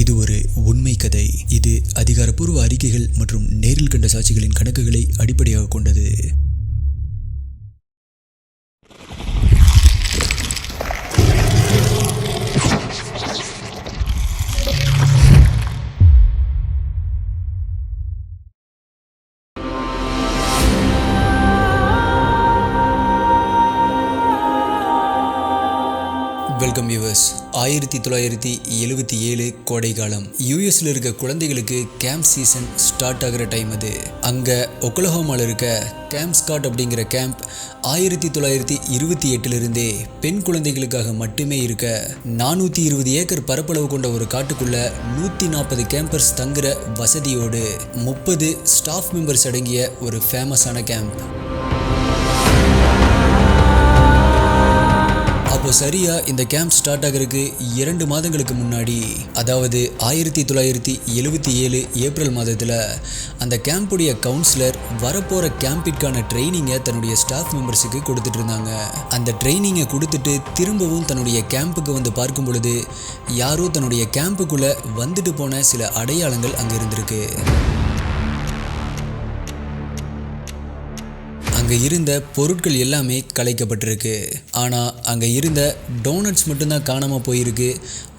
இது ஒரு உண்மை கதை. இது அதிகாரப்பூர்வ அறிக்கைகள் மற்றும் நேரில் கண்ட சாட்சிகளின் கணக்குகளை அடிப்படையாக கொண்டது. ஆயிரத்தி தொள்ளாயிரத்தி எழுபத்தி ஏழு கோடை காலம் யூஎஸ்ல இருக்க குழந்தைகளுக்கு கேம்ப் சீசன் ஸ்டார்ட் ஆகிற டைம் அது. அங்கே ஒக்லஹோமாவில் இருக்க கேம்ப் ஸ்காட் அப்படிங்கிற கேம்ப் ஆயிரத்தி தொள்ளாயிரத்தி இருபத்தி எட்டுலேருந்தே பெண் குழந்தைகளுக்காக மட்டுமே இருக்க நானூற்றி இருபது ஏக்கர் பரப்பளவு கொண்ட ஒரு காட்டுக்குள்ள நூற்றி நாற்பது கேம்பர்ஸ் தங்குற வசதியோடு முப்பது ஸ்டாஃப் மெம்பர்ஸ் அடங்கிய ஒரு ஃபேமஸான கேம்ப் இப்போ சரியா இந்த கேம்ப் ஸ்டார்ட் ஆகிறதுக்கு இரண்டு மாதங்களுக்கு முன்னாடி அதாவது ஆயிரத்தி தொள்ளாயிரத்தி எழுபத்தி ஏழு ஏப்ரல் மாதத்தில் அந்த கேம்புடைய கவுன்சிலர் வரப்போகிற கேம்பிற்கான ட்ரைனிங்கை தன்னுடைய ஸ்டாஃப் மெம்பர்ஸுக்கு கொடுத்துட்டு இருந்தாங்க. அந்த ட்ரைனிங்கை கொடுத்துட்டு திரும்பவும் தன்னுடைய கேம்புக்கு வந்து பார்க்கும் பொழுது யாரோ தன்னுடைய கேம்புக்குள்ளே வந்துட்டு போன சில அடையாளங்கள் அங்கே இருந்திருக்கு. அங்கே இருந்த பொருட்கள் எல்லாமே கலைக்கப்பட்டிருக்கு. ஆனால் அங்கே இருந்த டோனட்ஸ் மட்டும்தான் காணாமல் போயிருக்கு.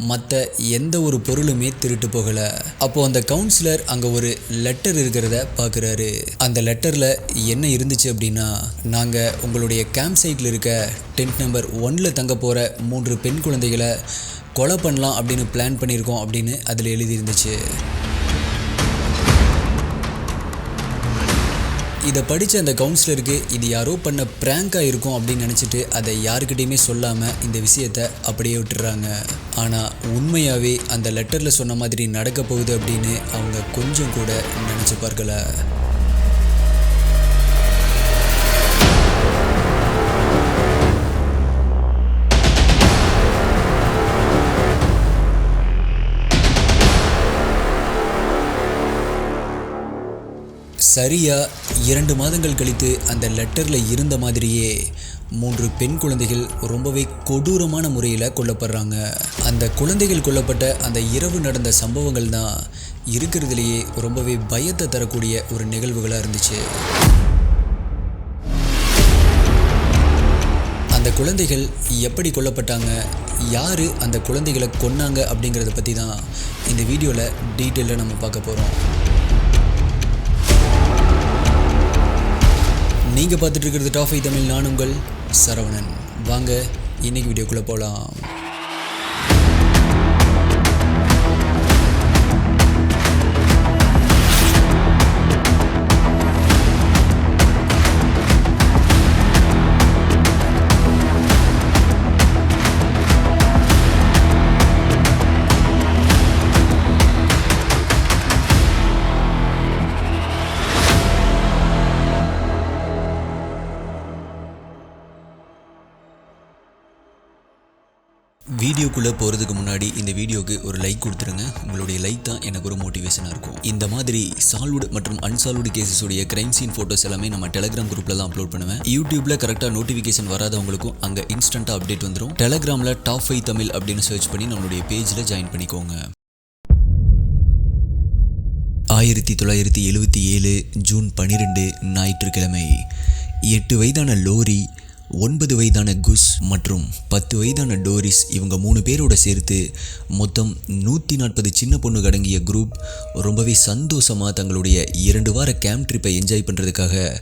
மற்ற எந்த ஒரு பொருளுமே திருட்டு போகலை. அப்போது அந்த கவுன்சிலர் அங்கே ஒரு லெட்டர் இருக்கிறத பார்க்குறாரு அந்த லெட்டரில் என்ன இருந்துச்சு அப்படின்னா நாங்கள் உங்களுடைய கேம்ப் சைட்டில் இருக்க டென்ட் நம்பர் ஒன்னில் தங்க போகிற மூன்று பெண் குழந்தைகளை கொலை பண்ணலாம் அப்படின்னு பிளான் பண்ணியிருக்கோம் அப்படின்னு அதில் எழுதியிருந்துச்சு. இதை படித்த அந்த கவுன்சிலருக்கு இது யாரோ பண்ண ப்ராங்காக இருக்கும் அப்படின்னு நினச்சிட்டு அதை யாருக்கிட்டையுமே சொல்லாமல் இந்த விஷயத்தை அப்படியே விட்டுறாங்க. ஆனால் உண்மையாகவே அந்த லெட்டரில் சொன்ன மாதிரி நடக்க போகுது அப்படின்னு அவங்க கொஞ்சம் கூட நினச்சி பார்க்கல. சரியாக இரண்டு மாதங்கள் கழித்து அந்த லெட்டரில் இருந்த மாதிரியே மூன்று பெண் குழந்தைகள் ரொம்பவே கொடூரமான முறையில் கொல்லப்படுறாங்க. அந்த குழந்தைகள் கொல்லப்பட்ட அந்த இரவு நடந்த சம்பவங்கள் தான் இருக்கிறதுலேயே ரொம்பவே பயத்தை தரக்கூடிய ஒரு நிகழ்வுகளாக இருந்துச்சு. அந்த குழந்தைகள் எப்படி கொல்லப்பட்டாங்க? யார் அந்த குழந்தைகளை கொன்னாங்க அப்படிங்கிறத பற்றி தான் இந்த வீடியோவில் டீட்டெயிலாக நம்ம பார்க்க போகிறோம் நீங்கள் பார்த்துட்டு இருக்கிறது டாஃபை தமிழ் நான் உங்கள் சரவணன். வாங்க இன்னைக்கு வீடியோக்குள்ளே போகலாம் வீடியோக்குள்ளே போகிறதுக்கு முன்னாடி இந்த வீடியோக்கு ஒரு லைக் கொடுத்துருங்க. உங்களுடைய லைக் தான் எனக்கு ஒரு மோட்டிவேஷனாக இருக்கும். இந்த மாதிரி சால்வ்டு மற்றும் அன்சால்வ்டு கேசஸுடைய கிரைம் சீன் ஃபோட்டோஸ் எல்லாமே நம்ம டெலகிராம் குரூப்பில் தான் அப்லோட் பண்ணுவேன். யூடியூப்பில் கரெக்டாக நோட்டிஃபிகேஷன் வராதவங்களுக்கும் அங்கே இன்ஸ்டண்ட்டாக அப்டேட் வந்துடும் டெலகிராமில் டாப் ஃபைவ் தமிழ் அப்படின்னு சர்ச் பண்ணி நம்மளுடைய பேஜில் ஜாயின் பண்ணிக்கோங்க. ஆயிரத்தி தொள்ளாயிரத்தி எழுபத்தி ஏழு ஜூன் பன்னிரெண்டு ஞாயிற்றுக்கிழமை. எட்டு வயதான லோரி ஒன்பது வயதான குஸ் மற்றும் பத்து வயதான டோரிஸ் இவங்க மூணு பேரோட சேர்த்து மொத்தம் நூற்றி நாற்பது சின்ன பொண்ணு அடங்கிய குரூப் ரொம்பவே சந்தோஷமாக தங்களுடைய இரண்டு வார கேம்ப் ட்ரிப்பை என்ஜாய் பண்ணுறதுக்காக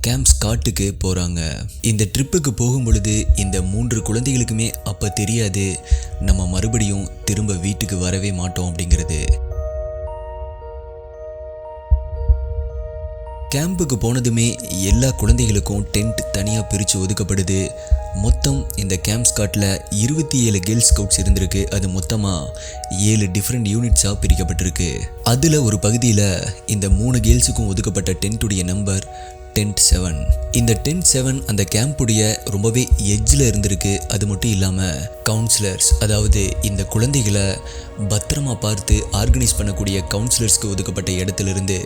கேம்ப் ஸ்காட்டுக்கு போகிறாங்க இந்த ட்ரிப்புக்கு போகும் பொழுது இந்த மூன்று குழந்தைகளுக்குமே அப்போ தெரியாது நம்ம மறுபடியும் திரும்ப வீட்டுக்கு வரவே மாட்டோம் அப்படிங்கிறது. கேம்புக்கு போனதுமே எல்லா குழந்தைகளுக்கும் டென்ட் தனியாக பிரித்து ஒதுக்கப்படுது. மொத்தம் இந்த கேம்ப் ஸ்காட்டில் இருபத்தி ஏழு கேர்ள்ஸ் ஸ்கவுட்ஸ் இருந்திருக்கு. அது மொத்தமாக ஏழு டிஃப்ரெண்ட் யூனிட்ஸாக பிரிக்கப்பட்டிருக்கு. அதில் ஒரு பகுதியில் இந்த மூணு கேர்ள்ஸுக்கும் ஒதுக்கப்பட்ட டென்ட்டுடைய நம்பர் டென்ட் செவன் இந்த டென்ட் செவன் அந்த கேம்புடைய ரொம்பவே எட்ஜில் இருந்திருக்கு. அது மட்டும் இல்லாமல் கவுன்சிலர்ஸ் அதாவது இந்த குழந்தைகளை பத்திரமா பார்த்து ஆர்கனைஸ் பண்ணக்கூடிய கவுன்சிலர்ஸ்க்கு ஒதுக்கப்பட்ட இடத்துலேருந்து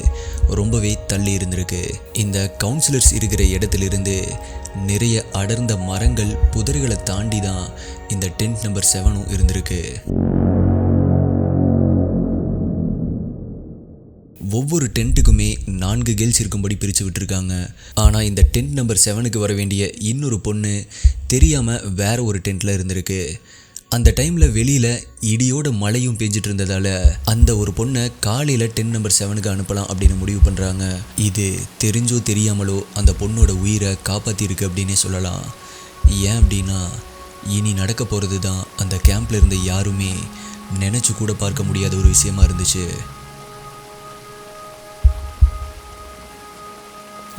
ரொம்பவே தள்ளி இருந்திருக்கு. இந்த கவுன்சிலர்ஸ் இருக்கிற இடத்துலேருந்து நிறைய அடர்ந்த மரங்கள் புதர்களை தாண்டி தான் இந்த டென்ட் நம்பர் செவனும் இருந்திருக்கு. ஒவ்வொரு டென்ட்டுக்குமே நான்கு கேர்ள்ஸ் இருக்கும்படி பிரித்து விட்டுருக்காங்க. ஆனால் இந்த டென்ட் நம்பர் செவனுக்கு வர வேண்டிய இன்னொரு பொண்ணு தெரியாமல் வேற ஒரு டென்ட்டில் இருந்திருக்கு. அந்த டைமில் வெளியில் இடியோட மழையும் பெஞ்சிட்டு இருந்ததால் அந்த ஒரு பொண்ணை காலையில் டென் நம்பர் செவனுக்கு அனுப்பலாம் அப்படின்னு முடிவு பண்ணுறாங்க இது தெரிஞ்சோ தெரியாமலோ அந்த பொண்ணோட உயிரை காப்பாற்றிருக்கு அப்படின்னே சொல்லலாம். ஏன் அப்படின்னா இனி நடக்க போகிறது தான் அந்த கேம்பில் இருந்த யாருமே நினச்சி கூட பார்க்க முடியாத ஒரு விஷயமா இருந்துச்சு.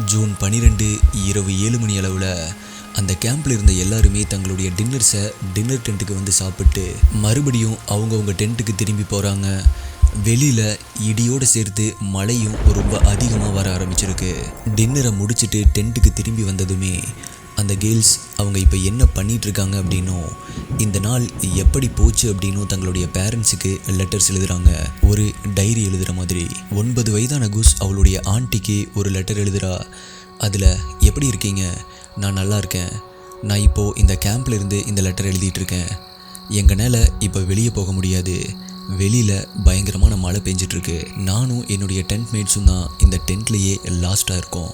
ஜூன் பன்னிரெண்டு இரவு ஏழு மணி அளவில் அந்த கேம்பில் இருந்த எல்லாருமே தங்களுடைய டின்னர்ஸை டின்னர் டென்ட்டுக்கு வந்து சாப்பிட்டு மறுபடியும் அவங்கவுங்க டென்ட்டுக்கு திரும்பி போகிறாங்க வெளியில் இடியோடு சேர்த்து மழையும் ரொம்ப அதிகமாக வர ஆரம்பிச்சிருக்கு. டின்னரை முடிச்சுட்டு டென்ட்டுக்கு திரும்பி வந்ததுமே அந்த கேர்ள்ஸ் அவங்க இப்போ என்ன பண்ணிகிட்ருக்காங்க அப்படின்னும் இந்த நாள் எப்படி போச்சு அப்படின்னும் தங்களுடைய பேரண்ட்ஸுக்கு லெட்டர்ஸ் எழுதுகிறாங்க ஒரு டைரி எழுதுகிற மாதிரி. ஒன்பது வயதான குஸ் அவளுடைய ஆண்டிக்கு ஒரு லெட்டர் எழுதுறா. அதில் எப்படி இருக்கீங்க? நான் நல்லா இருக்கேன். நான் இப்போது இந்த கேம்பில் இருந்து இந்த லெட்டர் எழுதிட்டுருக்கேன். எங்கள் மேலே இப்போ வெளியே போக முடியாது. வெளியில் பயங்கரமான மழை பெஞ்சிட்ருக்கு நானும் என்னுடைய டென்ட் மேட்ஸும் தான் இந்த டென்ட்லேயே லாஸ்ட்டாக இருக்கோம்.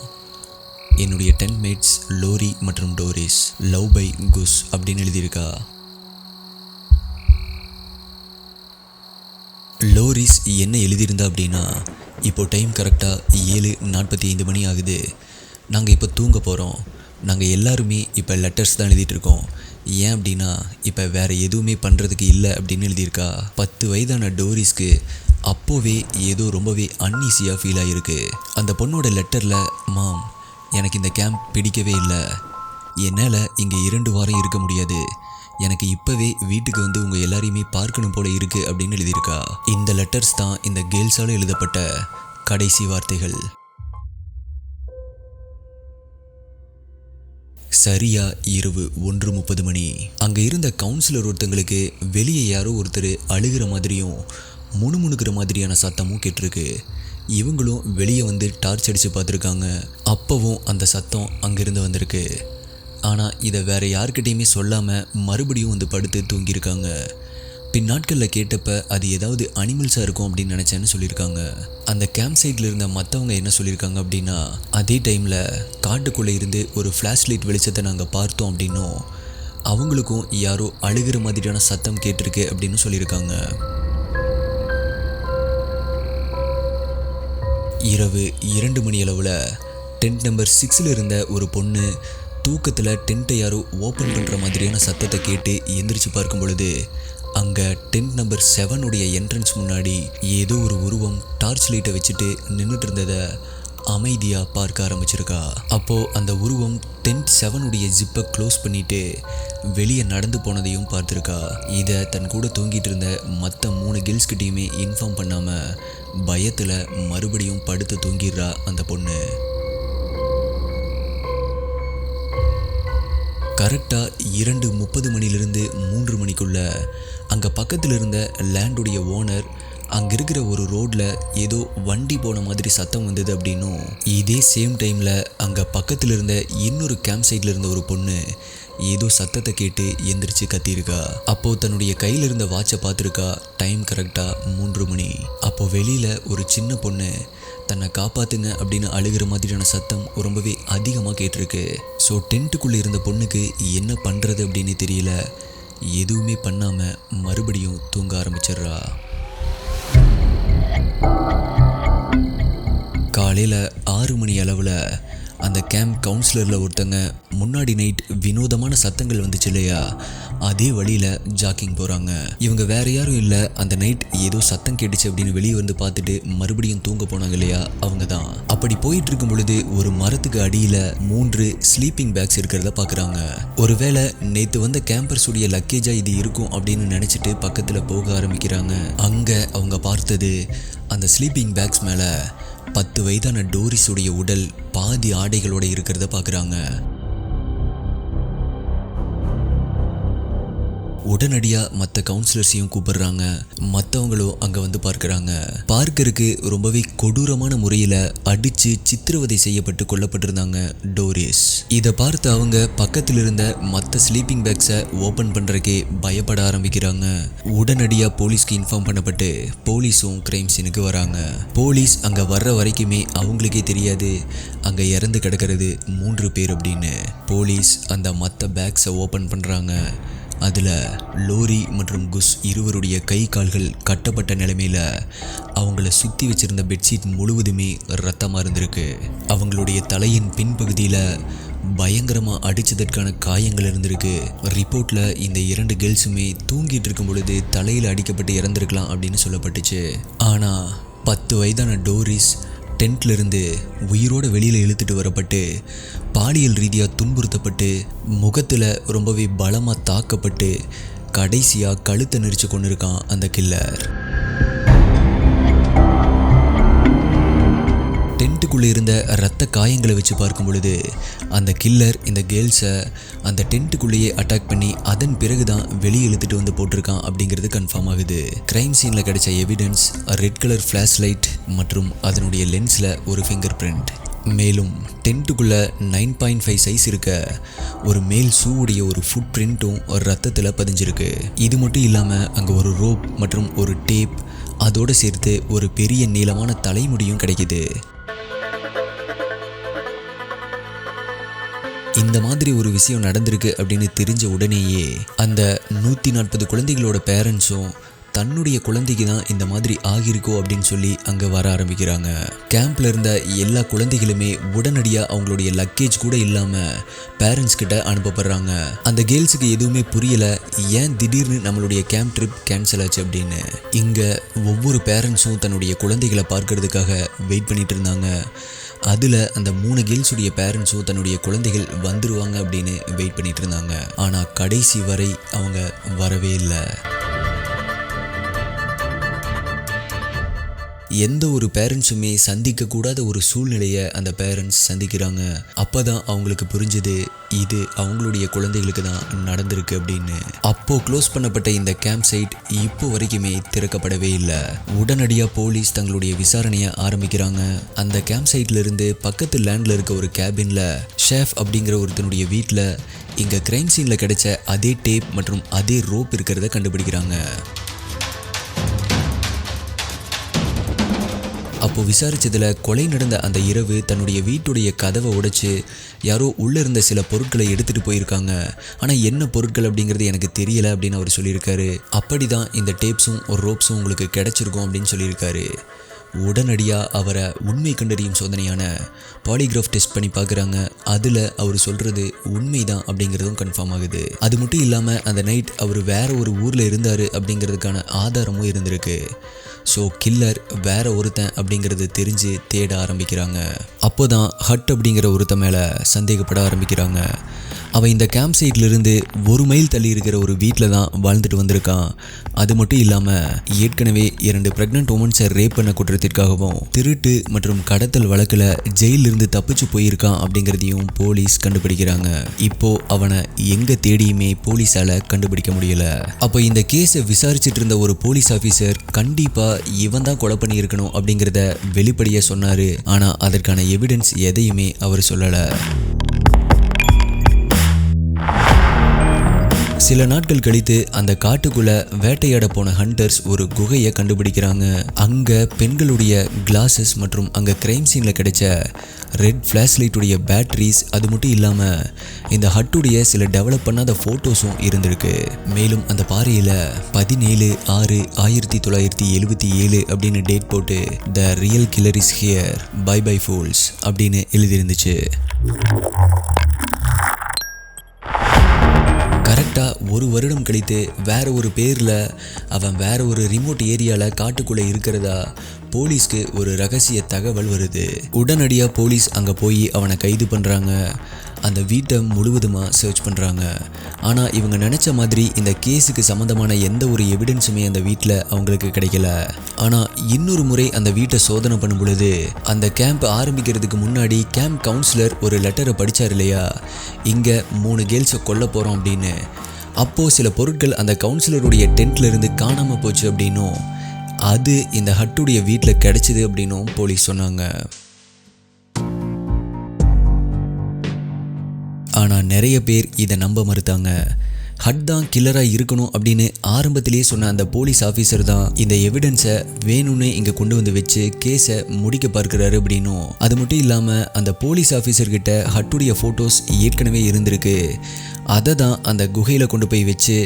என்னுடைய டென் மேட்ஸ் லோரி மற்றும் டோரிஸ் லவ் பை குஸ் அப்படின்னு எழுதியிருக்கா? லோரிஸ் என்ன எழுதியிருந்தா அப்படின்னா இப்போ டைம் கரெக்டாக ஏழு நாற்பத்தி ஐந்து மணி ஆகுது. நாங்கள் இப்போ தூங்க போகிறோம் நாங்கள் எல்லாருமே இப்போ லெட்டர்ஸ் தான் எழுதிட்டுருக்கோம் ஏன் அப்படின்னா இப்போ வேறு எதுவுமே பண்ணுறதுக்கு இல்லை அப்படின்னு எழுதியிருக்கா. பத்து வயதான டோரிஸ்க்கு அப்போவே ஏதோ ரொம்பவே அன்ஈஸியாக ஃபீல் ஆகிருக்கு அந்த பொண்ணோட லெட்டரில் மாம் எனக்கு இந்த கேம்ப் பிடிக்கவே இல்லை. என்னால் இங்கே இரண்டு வாரம் இருக்க முடியாது. எனக்கு இப்போவே வீட்டுக்கு வந்து உங்கள் எல்லாரையுமே பார்க்கணும் போல இருக்குது அப்படின்னு எழுதியிருக்கா. இந்த லெட்டர்ஸ் தான் இந்த கேர்ள்ஸால் எழுதப்பட்ட கடைசி வார்த்தைகள். சரியா இரவு ஒன்று முப்பது மணி. அங்கே இருந்த கவுன்சிலர் ஒருத்தங்களுக்கு வெளியே யாரோ ஒருத்தர் அழுகிற மாதிரியும் முணுமுணுக்கிற மாதிரியான சத்தமும் கேட்டிருக்கு. இவங்களும் வெளியே வந்து டார்ச் அடித்து பார்த்துருக்காங்க அப்போவும் அந்த சத்தம் அங்கேருந்து வந்திருக்கு. ஆனால் இதை வேறு யார்கிட்டயுமே சொல்லாமல் மறுபடியும் வந்து படுத்து தூங்கியிருக்காங்க. பின் நாட்களில் கேட்டப்ப அது ஏதாவது அனிமல்ஸாக இருக்கும் அப்படின்னு நினச்சேன்னு சொல்லியிருக்காங்க. அந்த கேம்ப் சைட்டில் இருந்த மற்றவங்க என்ன சொல்லியிருக்காங்க அப்படின்னா அதே டைமில் காட்டுக்குள்ளே இருந்து ஒரு ஃப்ளாஷ் லைட் வெளிச்சத்தை நாங்கள் பார்த்தோம் அப்படின்னும். அவங்களுக்கும் யாரோ அழுகிற மாதிரியான சத்தம் கேட்டிருக்கு அப்படின்னு சொல்லியிருக்காங்க. இரவு இரண்டு மணி அளவில் டென்ட் நம்பர் சிக்ஸில் இருந்த ஒரு பொண்ணு தூக்கத்தில் டென்ட்டை யாரோ ஓப்பன் பண்ணுற மாதிரியான சத்தத்தை கேட்டு எந்திரிச்சு பார்க்கும் பொழுது அங்கே டென்ட் நம்பர் செவனுடைய என்ட்ரன்ஸ் முன்னாடி ஏதோ ஒரு உருவம் டார்ச் லைட்டை வச்சுட்டு நின்றுட்டு இருந்ததை அமைதியாக பார்க்க ஆரம்பிச்சிருக்கா. அப்போது அந்த உருவம் டென்ட் செவனுடைய ஜிப்பை க்ளோஸ் பண்ணிட்டு வெளியே நடந்து போனதையும் பார்த்துருக்கா. இதை தன் கூட தூங்கிட்டு இருந்த மற்ற மூணு கில்ஸ்கிட்டையுமே இன்ஃபார்ம் பண்ணாமல் பயத்தில் மறுபடியும் படுத்து தூங்கிடுறா அந்த பொண்ணு. கரெக்டாக இரண்டு முப்பது மணிலிருந்து மூன்று மணிக்குள்ளே அங்கே பக்கத்தில் இருந்த லேண்டுடைய ஓனர் அங்கே இருக்கிற ஒரு ரோட்டில் ஏதோ வண்டி போன மாதிரி சத்தம் வந்தது அப்படின்னும் இதே சேம் டைமில் அங்கே பக்கத்தில் இருந்த இன்னொரு கேம்ப் சைடில் இருந்த ஒரு பொண்ணு ஏதோ சத்தத்தை கேட்டு எந்திரிச்சு கத்தியிருக்கா. அப்போது தன்னுடைய கையில் இருந்த வாட்சை பார்த்துருக்கா. டைம் கரெக்டாக மூன்று மணி. அப்போ வெளியில் ஒரு சின்ன பொண்ணு தன்னை காப்பாற்றுங்க அப்படின்னு அழுகிற மாதிரியான சத்தம் ரொம்பவே அதிகமாக கேட்டிருக்கு. ஸோ டென்ட்டுக்குள்ளே இருந்த பொண்ணுக்கு என்ன பண்ணுறது அப்படின்னு தெரியல. எதுவுமே பண்ணாமல் மறுபடியும் தூங்க ஆரம்பிச்சிடுறா. காலையில் ஆறு மணி அளவில் அந்த கேம்ப் கவுன்சிலரில் ஒருத்தங்க முன்னாடி நைட் வினோதமான சத்தங்கள் வந்துச்சு இல்லையா? அதே வழியில் ஜாக்கிங் போகிறாங்க இவங்க வேற யாரும் இல்லை. அந்த நைட் ஏதோ சத்தம் கேட்டுச்சு அப்படின்னு வெளியே வந்து பார்த்துட்டு மறுபடியும் தூங்க போனாங்க இல்லையா? அவங்க தான். அப்படி போயிட்டு இருக்கும் பொழுது ஒரு மரத்துக்கு அடியில் மூன்று ஸ்லீப்பிங் பேக்ஸ் இருக்கிறத பார்க்குறாங்க ஒருவேளை நேற்று வந்த கேம்பர்ஸுடைய லக்கேஜாக இது இருக்கும் அப்படின்னு நினச்சிட்டு பக்கத்தில் போக ஆரம்பிக்கிறாங்க. அங்கே அவங்க பார்த்தது அந்த ஸ்லீப்பிங் பேக்ஸ் மேலே பத்து வயதான டோரிஸுடைய உடல் பாதி ஆடைகளோட இருக்கிறத பார்க்குறாங்க உடனடியாக மற்ற கவுன்சிலர்ஸையும் கூப்பிடுறாங்க. மற்றவங்களும் அங்கே வந்து பார்க்குறாங்க. பார்க்கருக்கு ரொம்பவே கொடூரமான முறையில் அடித்து சித்திரவதை செய்யப்பட்டு கொல்லப்பட்டிருந்தாங்க டோரிஸ் இதை பார்த்து அவங்க பக்கத்தில் இருந்த மற்ற ஸ்லீப்பிங் பேக்ஸை ஓப்பன் பண்ணுறக்கே பயப்பட ஆரம்பிக்கிறாங்க. உடனடியாக போலீஸ்க்கு இன்ஃபார்ம் பண்ணப்பட்டு போலீஸும் கிரைம் சீனுக்கு வராங்க. போலீஸ் அங்கே வர்ற வரைக்குமே அவங்களுக்கே தெரியாது. அங்கே இறந்து கிடக்கிறது மூன்று பேர் அப்படின்னு. போலீஸ் அந்த மற்ற பேக்ஸை ஓப்பன் பண்ணுறாங்க அதில் லோரி மற்றும் குஸ் இருவருடைய கை கால்கள் கட்டப்பட்ட நிலைமையில் அவங்கள சுற்றி வச்சிருந்த பெட்ஷீட் முழுவதுமே ரத்தமாக இருந்திருக்கு. அவங்களுடைய தலையின் பின்பகுதியில் பயங்கரமாக அடித்ததற்கான காயங்கள் இருந்திருக்கு. ரிப்போர்ட்டில் இந்த இரண்டு கேர்ள்ஸுமே தூங்கிட்டு இருக்கும் பொழுது தலையில் அடிக்கப்பட்டு இறந்துருக்கலாம் அப்படின்னு சொல்லப்பட்டுச்சு. ஆனால் பத்து வயதான டோரிஸ் டென்ட்லேருந்து உயிரோடு வெளியில் இழுத்துட்டு வரப்பட்டு பாலியல் ரீதியாக துன்புறுத்தப்பட்டு முகத்தில் ரொம்பவே பலமாக தாக்கப்பட்டு கடைசியாக கழுத்தை நெரிச்சு கொண்டு இருக்கான் அந்த கில்லர் டென்ட்டுக்குள்ளே இருந்த ரத்த காயங்களை வச்சு பார்க்கும் பொழுது அந்த கில்லர் இந்த கேர்ள்ஸை அந்த டென்ட்டுக்குள்ளேயே அட்டாக் பண்ணி அதன் பிறகு தான் வெளியே இழுத்துட்டு வந்து போட்டிருக்கான் அப்படிங்கிறது கன்ஃபார்ம் ஆகுது. கிரைம் சீனில் கிடைச்ச evidence red colour flash light மற்றும் அதனுடைய லென்ஸில் ஒரு ஃபிங்கர் பிரிண்ட் மேலும் டென்ட்டுக்குள்ளே நைன் பாயிண்ட் ஃபைவ் சைஸ் இருக்க ஒரு மேல் ஷூவுடைய ஒரு ஃபுட் பிரிண்ட்டும் ஒரு ரத்தத்தில் பதிஞ்சிருக்கு. இது மட்டும் இல்லாமல் அங்கே ஒரு ரோப் மற்றும் ஒரு டேப் அதோடு சேர்த்து ஒரு பெரிய நீளமான தலைமுடியும் கிடைக்குது. இந்த மாதிரி ஒரு விஷயம் நடந்திருக்கு அப்படின்னு தெரிஞ்ச உடனேயே அந்த நூற்றி நாற்பது குழந்தைகளோட பேரண்ட்ஸும் தன்னுடைய குழந்தைக்கு தான் இந்த மாதிரி ஆகியிருக்கோ அப்படின்னு சொல்லி அங்கே வர ஆரம்பிக்கிறாங்க. கேம்ப்ல இருந்த எல்லா குழந்தைகளுமே உடனடியாக அவங்களுடைய லக்கேஜ் கூட இல்லாமல் பேரண்ட்ஸ் கிட்ட அனுப்பப்படுறாங்க. அந்த கேர்ள்ஸுக்கு எதுவுமே புரியலை ஏன் திடீர்னு நம்மளுடைய கேம்ப் ட்ரிப் கேன்சல் ஆச்சு அப்படின்னு. இங்கே ஒவ்வொரு பேரண்ட்ஸும் தன்னுடைய குழந்தைகளை பார்க்கறதுக்காக வெயிட் பண்ணிட்டு இருந்தாங்க. அதில் அந்த மூணு கேர்ள்ஸுடைய பேரண்ட்ஸும் தன்னுடைய குழந்தைகள் வந்துருவாங்க அப்படின்னு வெயிட் பண்ணிட்டு இருந்தாங்க. ஆனால் கடைசி வரை அவங்க வரவே இல்லை. எந்த ஒரு பேரண்ட்ஸுமே சந்திக்கக்கூடாத ஒரு சூழ்நிலையை அந்த பேரண்ட்ஸ் சந்திக்கிறாங்க. அப்போ தான் அவங்களுக்கு புரிஞ்சுது இது அவங்களுடைய குழந்தைகளுக்கு தான் நடந்திருக்கு அப்படின்னு. அப்போ க்ளோஸ் பண்ணப்பட்ட இந்த கேம்ப் சைட் இப்போ வரைக்குமே திறக்கப்படவே இல்லை. உடனடியாக போலீஸ் தங்களுடைய விசாரணையை ஆரம்பிக்கிறாங்க. அந்த கேம்ப் சைட்ல இருந்து பக்கத்து லேண்டில் இருக்க ஒரு கேபினில் ஷேஃப் அப்படிங்கிற ஒருத்தனுடைய வீட்டில் இங்கே கிரைம் சீனில் கிடைச்ச அதே டேப் மற்றும் அதே ரோப் இருக்கிறத கண்டுபிடிக்கிறாங்க. அப்போ விசாரித்ததில் கொலை நடந்த அந்த இரவு தன்னுடைய வீட்டுடைய கதவை உடைச்சு யாரோ உள்ளே இருந்த சில பொருட்களை எடுத்துகிட்டு போயிருக்காங்க. ஆனால் என்ன பொருட்கள் அப்படிங்கிறது எனக்கு தெரியலை அப்படின்னு அவர் சொல்லியிருக்காரு. அப்படிதான் இந்த டேப்ஸும் ஒரு ரோப்ஸும் உங்களுக்கு கிடச்சிருக்கும் அப்படின்னு சொல்லியிருக்காரு. உடனடியாக அவரை உண்மை கண்டறியும் சோதனையான பாலிகிராஃப் டெஸ்ட் பண்ணி பார்க்குறாங்க. அதில் அவர் சொல்கிறது உண்மைதான் அப்படிங்கிறதும் கன்ஃபார்ம் ஆகுது. அது மட்டும் இல்லாமல் அந்த நைட் அவர் வேற ஒரு ஊரில் இருந்தார் அப்படிங்கிறதுக்கான ஆதாரமும் இருந்திருக்கு. ஸோ கில்லர் வேற ஒருத்தன் அப்படிங்கிறது தெரிஞ்சு தேட ஆரம்பிக்கிறாங்க. அப்போ தான் ஹட் அப்படிங்கிற ஒருத்தன் மேலே சந்தேகப்பட ஆரம்பிக்கிறாங்க. அவன் இந்த கேம்ப் சைட்லேருந்து ஒரு மைல் தள்ளி இருக்கிற ஒரு வீட்டில் தான் வாழ்ந்துட்டு வந்திருக்கான். அது மட்டும் இல்லாமல் ஏற்கனவே இரண்டு ப்ரெக்னென்ட் உமன்ஸை ரேப் பண்ண குற்றத்திற்காகவும் திருட்டு மற்றும் கடத்தல் வழக்கில் ஜெயிலிருந்து தப்பிச்சு போயிருக்கான் அப்படிங்கிறதையும் போலீஸ் கண்டுபிடிக்கிறாங்க. இப்போ அவனை எங்கே தேடியுமே போலீஸால் கண்டுபிடிக்க முடியல. அப்போ இந்த கேஸை விசாரிச்சுட்டு இருந்த ஒரு போலீஸ் ஆஃபீஸர் கண்டிப்பாக இவன் தான் கொலை பண்ணியிருக்கணும் அப்படிங்கிறத வெளிப்படையாக சொன்னார். ஆனால் அதற்கான எவிடன்ஸ் எதையுமே அவர் சொல்லலை. சில நாட்கள் கழித்து அந்த காட்டுக்குள்ள வேட்டையாட போன ஹண்டர்ஸ் ஒரு குகையை கண்டுபிடிக்கிறாங்க. அங்க பெண்களுடைய கிளாஸஸ் மற்றும் அங்க கிரைம் சீன்ல கிடைச்ச ரெட் ஃப்ளாஷ் லைட்டுடைய பேட்டரிஸ் அது மட்டும் இல்லாம இந்த ஹட்டுடைய சில டெவலப் பண்ணாத போட்டோஸும் இருந்திருக்கு. மேலும் அந்த பாறையில பதினேழு ஆறு ஆயிரத்தி தொள்ளாயிரத்தி எழுபத்தி ஏழு அப்படின்னு டேட் போட்டு the real killer is here bye bye fools அப்படின்னு எழுதியிருந்துச்சு. கரெக்டாக ஒரு வருடம் கழித்து வேற ஒரு பேரில் அவன் வேறு ஒரு ரிமோட் ஏரியாவில் காட்டுக்குள்ளே இருக்கிறதா? போலீஸ்க்கு ஒரு ரகசிய தகவல் வருது. உடனடியாக போலீஸ் அங்கே போய் அவனை கைது பண்ணுறாங்க அந்த வீட்டை முழுவதுமாக சர்ச் பண்ணுறாங்க ஆனால் இவங்க நினச்ச மாதிரி இந்த கேஸுக்கு சம்மந்தமான எந்த ஒரு எவிடன்ஸுமே அந்த வீட்டில் அவங்களுக்கு கிடைக்கல. ஆனால் இன்னொரு முறை அந்த வீட்டை சோதனை பண்ணும் பொழுது அந்த கேம்ப் ஆரம்பிக்கிறதுக்கு முன்னாடி கேம்ப் கவுன்சிலர் ஒரு லெட்டரை படித்தார் இல்லையா? இங்கே மூணு கேர்ள்ஸை கொல்ல போகிறோம் அப்படின்னு. அப்போது சில பொருட்கள் அந்த கவுன்சிலருடைய டென்ட்ல இருந்து காணாமல் போச்சு அப்படின்னும் அது இந்த ஹட்டுடைய வீட்டில் கிடைச்சிது அப்படின்னும் போலீஸ் சொன்னாங்க. ஆனால் நிறைய பேர் இதை நம்ப மறுத்தாங்க. ஹட் தான் கில்லராக இருக்கணும் அப்படின்னு ஆரம்பத்திலேயே சொன்ன அந்த போலீஸ் ஆஃபீஸர் தான் இந்த எவிடன்ஸை வேணும்னு இங்கே கொண்டு வந்து வச்சு கேஸை முடிக்க பார்க்குறாரு அப்படின்னும் அது மட்டும் இல்லாமல் அந்த போலீஸ் ஆஃபீஸர்கிட்ட ஹட்டுடைய ஃபோட்டோஸ் ஏற்கனவே இருந்திருக்கு. அதை தான் அந்த குகையில் கொண்டு போய் வச்சு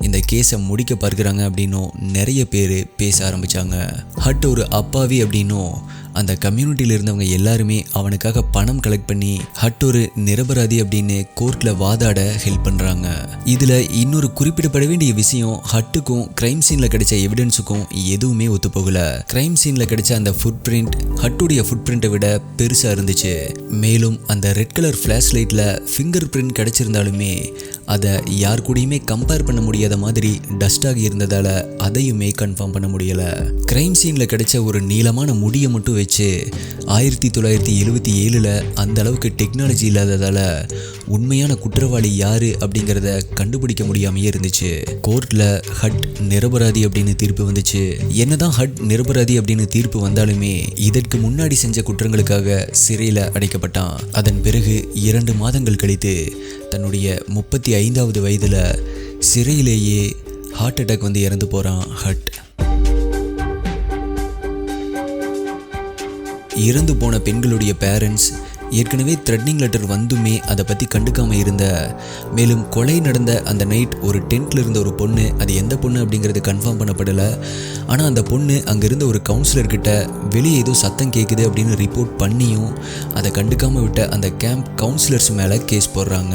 இந்த கேஸை முடிக்க பார்க்குறாங்க அப்படின்னும் நிறைய பேர் பேச ஆரம்பித்தாங்க ஹட் ஒரு அப்பாவி அப்படின்னும் அந்த கம்யூனிட்டியில் இருந்தவங்க எல்லாருமே அவனுக்காக பணம் கலெக்ட் பண்ணி ஹட் ஒரு நிரபராதி அப்படின்னு கோர்ட்டில் வாதாட ஹெல்ப் பண்ணுறாங்க இதில் இன்னொரு குறிப்பிடப்பட வேண்டிய விஷயம் ஹட்டுக்கும் கிரைம் சீனில் கிடைச்ச எவிடன்ஸுக்கும் எதுவுமே ஒத்து போகல கிரைம் சீனில் கிடைச்ச அந்த ஃபுட் பிரிண்ட் ஹட்டுடைய ஃபுட் பிரிண்ட்டை விட பெருசாக இருந்துச்சு. மேலும் அந்த ரெட் கலர் ஃப்ளாஷ் லைட்டில் ஃபிங்கர் பிரிண்ட் கிடைச்சிருந்தாலுமே அதை யார் கூடயுமே கம்பேர் பண்ண முடியாத மாதிரி டஸ்டாகி இருந்ததால் அதையுமே கன்ஃபார்ம் பண்ண முடியலை. கிரைம் சீனில் கிடைச்ச ஒரு நீளமான முடியை மட்டும் வச்சு ஆயிரத்தி தொள்ளாயிரத்தி எழுபத்தி ஏழில் அந்த அளவுக்கு டெக்னாலஜி இல்லாததால் உண்மையான குற்றவாளி யார் அப்படிங்கிறத கண்டுபிடிக்க முடியாமையே இருந்துச்சு. கோர்ட்டில் ஹட் நிரபராதி அப்படின்னு தீர்ப்பு வந்துச்சு. என்னதான் ஹட் நிரபராதி அப்படின்னு தீர்ப்பு வந்தாலுமே இதற்கு முன்னாடி செஞ்ச குற்றங்களுக்காக சிறையில் அடைக்கப்பட்டான். அதன் பிறகு இரண்டு மாதங்கள் கழித்து தன்னுடைய முப்பத்தி ஐந்தாவது வயதில் சிறையிலேயே ஹார்ட் அட்டாக் வந்து இறந்து போகிறான் ஹட். இறந்து போன பெண்களுடைய பேரண்ட்ஸ் ஏற்கனவே த்ரெட்னிங் லெட்டர் வந்துமே அதை பற்றி கண்டுக்காமல் இருந்த. மேலும் கொலை நடந்த அந்த நைட் ஒரு டென்ட்டில் இருந்த ஒரு பொண்ணு அது எந்த பொண்ணு அப்படிங்கிறது கன்ஃபார்ம் பண்ணப்படலை. ஆனால் அந்த பொண்ணு அங்கே இருந்த ஒரு கவுன்சிலர்கிட்ட வெளியே ஏதோ சத்தம் கேட்குது அப்படின்னு ரிப்போர்ட் பண்ணியும் அதை கண்டுக்காமல் விட்ட அந்த கேம்ப் கவுன்சிலர்ஸ் மேலே கேஸ் போடுறாங்க.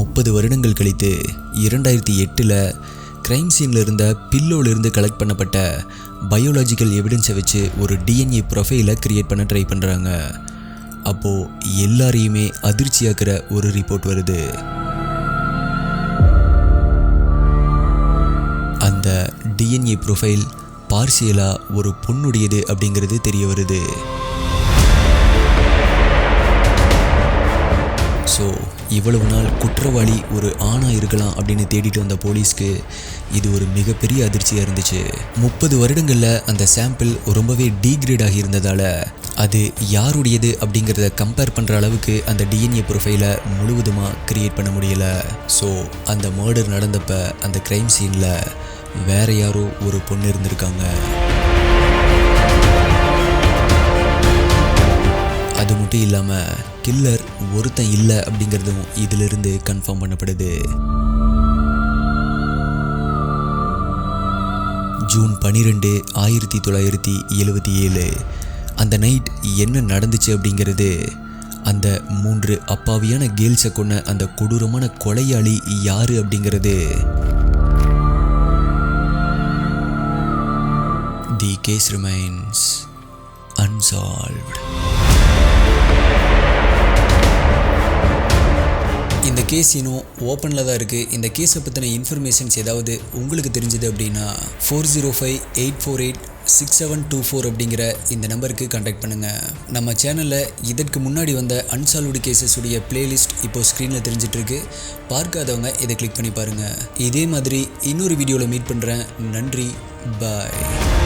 முப்பது வருடங்கள் கழித்து இரண்டாயிரத்தி எட்டில் கிரைம் சீனில் இருந்த பில்லோலிருந்து கலெக்ட் பண்ணப்பட்ட பயோலாஜிக்கல் எவிடன்ஸை வச்சு ஒரு டிஎன்ஏ ப்ரொஃபைலை க்ரியேட் பண்ண ட்ரை பண்ணுறாங்க அப்போது எல்லாரையுமே அதிர்ச்சியாக்குற ஒரு ரிப்போர்ட் வருது. அந்த டிஎன்ஏ ப்ரொஃபைல் பார்சியலாக ஒரு பொண்ணுடையது அப்படிங்கிறது தெரிய வருது. ஸோ இவ்வளவு நாள் குற்றவாளி ஒரு ஆணாக இருக்கலாம் அப்படின்னு தேடிட்டு வந்த போலீஸ்க்கு இது ஒரு மிகப்பெரிய அதிர்ச்சியாக இருந்துச்சு. முப்பது வருடங்களில் அந்த சாம்பிள் ரொம்பவே டீக்ரேட் ஆகி இருந்ததால் அது யாருடையது அப்படிங்கிறத கம்பேர் பண்ணுற அளவுக்கு அந்த டிஎன்ஏ ப்ரொஃபைலை முழுவதுமாக க்ரியேட் பண்ண முடியலை. ஸோ அந்த மர்டர் நடந்தப்ப அந்த க்ரைம் சீனில் வேற யாரோ ஒரு பொண்ணு இருந்திருக்காங்க. அது மட்டும் இல்லாமல் கில்லர் ஒருத்தன் இல்லை அப்படிங்கிறதும் இதிலிருந்து கன்ஃபார்ம் பண்ணப்படுது. ஜூன் பன்னிரெண்டு ஆயிரத்தி தொள்ளாயிரத்தி எழுபத்தி ஏழு. அந்த நைட் என்ன நடந்துச்சு அப்படிங்கிறது அந்த மூன்று அப்பாவியான கேர்ள்ஸை கொண்ட அந்த கொடூரமான கொலையாளி யாரு அப்படிங்கிறது. The case remains unsolved case இன்னும் ஓப்பனில் தான் இருக்குது இந்த கேஸை பற்றின இன்ஃபர்மேஷன்ஸ் ஏதாவது உங்களுக்கு தெரிஞ்சது அப்படின்னா four zero five eight four eight six seven two four அப்படிங்கிற இந்த நம்பருக்கு கான்டாக்ட் பண்ணுங்கள் நம்ம சேனலில் இதற்கு முன்னாடி வந்த அன்சால்வ்டு கேசஸ் உடைய பிளேலிஸ்ட் இப்போ ஸ்க்ரீனில் தெரிஞ்சிட்ருக்கு பார்க்காதவங்க இதை கிளிக் பண்ணி பாருங்கள் இதே மாதிரி இன்னொரு வீடியோவில் மீட் பண்ணுறேன் நன்றி. பாய்